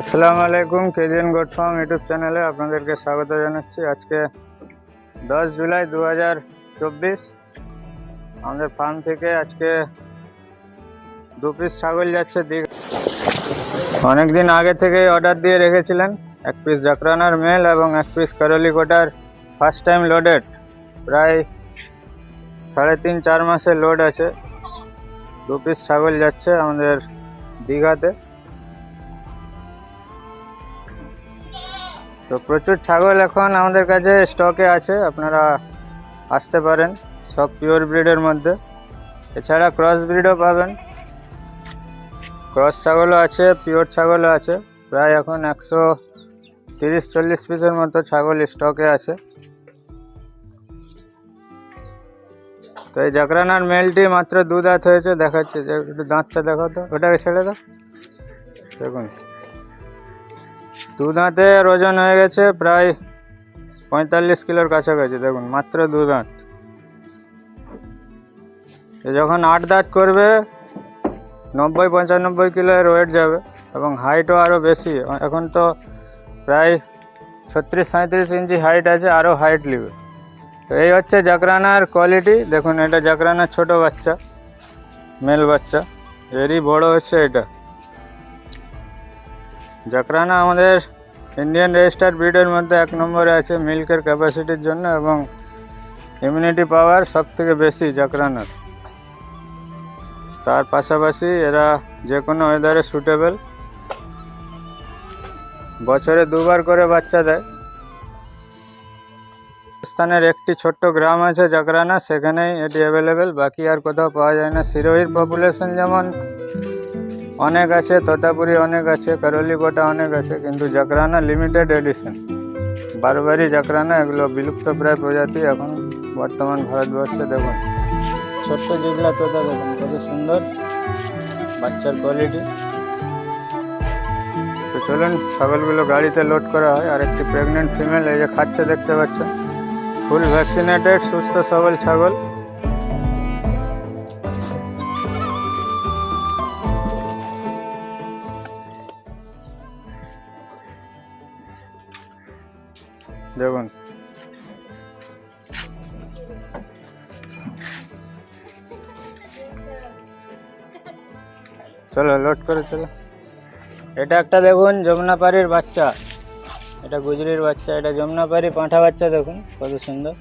আসসালামু আলাইকুম, KGN goat farm YouTube চ্যানেলে আপনাদেরকে স্বাগত জানাচ্ছি। আজকে দশ জুলাই দু হাজার চব্বিশ। আমাদের ফার্ম থেকে আজকে দু পিস ছাগল যাচ্ছে দিঘা অনেক দিন আগে থেকেই অর্ডার দিয়ে রেখেছিলেন। এক পিস জাকরানার মেল এবং এক পিস কারলি কোটার ফার্স্ট টাইম লোডেড। প্রায় সাড়ে তিন, চার মাসের লোড আছে। দু পিস ছাগল যাচ্ছে আমাদের দীঘাতে। তো প্রচুর ছাগল এখন আমাদের কাছে স্টকে আছে, আপনারা আসতে পারেন, সব পিওর ব্রিডের মধ্যে। এছাড়া ক্রস ব্রিডও পাবেন। ক্রস ছাগলও আছে পিওর ছাগলও আছে, প্রায় এখন একশো তিরিশ, চল্লিশ পিসের মতো ছাগল স্টকে আছে। তো এই জাকরানার মেলটি মাত্র দু দাঁত হয়েছে, দেখাচ্ছে একটু দাঁতটা দেখো তো, ওটাকে ছেড়ে দাও। দেখুন। দু দাঁতের ওজন হয়ে গেছে প্রায় পঁয়তাল্লিশ কিলোর কাছাকাছি। দেখুন, মাত্র দু দাঁত যখন আট দাঁত করবে, নব্বই পঁচানব্বই কিলোর ওয়েট যাবে এবং হাইটও আরও বেশি। এখন তো প্রায় ছত্রিশ সাঁত্রিশ ইঞ্চি হাইট আছে আরও হাইট নেবে। তো এই হচ্ছে জাকরানার কোয়ালিটি দেখুন, এটা জাকরানার ছোট বাচ্চা মেল বাচ্চা। এরই বড় হচ্ছে এটা। জাকরানা আমাদের ইন্ডিয়ান রেজিস্টার ব্রিডের মধ্যে এক নম্বরে আছে মিল্কের ক্যাপাসিটির জন্য এবং ইমিউনিটি পাওয়ার সব থেকে বেশি জাকরানার। তার পাশাপাশি এরা যে কোনো ওয়েদারে সুটেবল বছরে দুবার করে বাচ্চা দেয়। স্থানের একটি ছোট্ট গ্রাম আছে জাকরানা, সেখানেই এটি অ্যাভেলেবেল বাকি আর কোথাও পাওয়া যায় না। সিরোহির পপুলেশন যেমন অনেক আছে, তোতাপুরি অনেক আছে করলিকোটা অনেক আছে, কিন্তু জাকরানা লিমিটেড এডিশন বারবারি জাকরানা এগুলো বিলুপ্ত প্রায় প্রজাতি এখন বর্তমান ভারতবর্ষে দেখুন। ছোট্ট যেগুলা তোতা দেখুন, কত সুন্দর, বাচ্চার কোয়ালিটি তো চলুন, ছাগলগুলো গাড়িতে লোড করা হয়, আর একটি প্রেগনেন্ট ফিমেল এই যে খাচ্ছে দেখতে পাচ্ছেন। ফুল ভ্যাকসিনেটেড সুস্থ সবল ছাগল। দেখুন। চলো লোড করে চলো। এটা একটা দেখুন, যমুনাপাড়ির বাচ্চা। এটা গুজরির বাচ্চা, এটা যমুনাপাড়ি পাঁঠা বাচ্চা দেখুন, কত সুন্দর।